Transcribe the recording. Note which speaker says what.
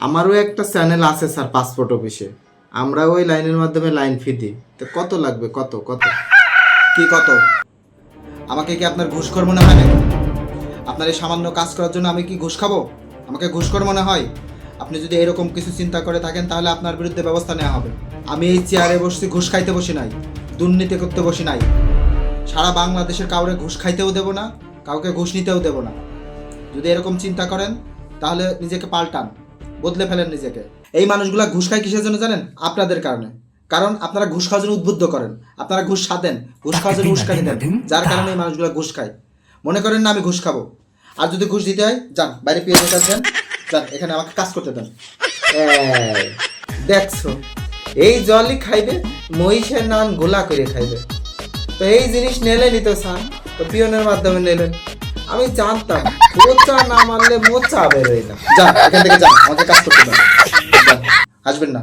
Speaker 1: আমারও একটা চ্যানেল আছে স্যার পাসপোর্ট অফিসে আমরা ওই লাইনের মাধ্যমে লাইন ফি দিই। তো কত লাগবে? কত? কত?
Speaker 2: কি কত? আমাকে কি আপনার ঘুষখোর মনে হয় নাকি? আপনার এই সামান্য কাজ করার জন্য আমি কি ঘুষ খাব? আমাকে ঘুষখোর মনে হয়? আপনি যদি এরকম কিছু চিন্তা করে থাকেন, তাহলে আপনার বিরুদ্ধে ব্যবস্থা নেওয়া হবে। আমি এই চেয়ারে বসছি, ঘুষ খাইতে বসি নাই। দুর্নীতি করতে বসি নাই। সারা বাংলাদেশের কাউরে ঘুষ খাইতেও দেবো না, কাউকে ঘুষ নিতেও দেবো না। যদি এরকম চিন্তা করেন, তাহলে নিজেকে পাল্টান। বদলে ফেলেন নিজেকে। এই মানুষগুলা ঘুষ খায় কিসের জন্য জানেন? আপনাদের কারণে। কারণ আপনারা ঘুষ খাওয়ার জন্য উদ্বুদ্ধ করেন। আপনারা ঘুষ সাদেন ঘুষ খাওয়ার জন্য উস্কানি দেন যার কারণে এই মানুষগুলো ঘুষ খায়। মনে করেন না আমি ঘুষ খাব। আর যদি ঘুষ দিতে হয় যান বাইরে পেয়ে যেতে দেন যান এখানে আমাকে কাজ করতে দেন।
Speaker 1: দেখছ? এই জলই খাইবে মহিষের নান গোলা করে খাইবে। তো এই জিনিস নেলেনই তো স্যার। তো পিয়নের মাধ্যমে নিলেন। আমি জানতাম মোচা না মানলে মোচা বেরোয় না।
Speaker 2: যা এখান থেকে যা আমাকে কাজ করতে যান, আসবেন না।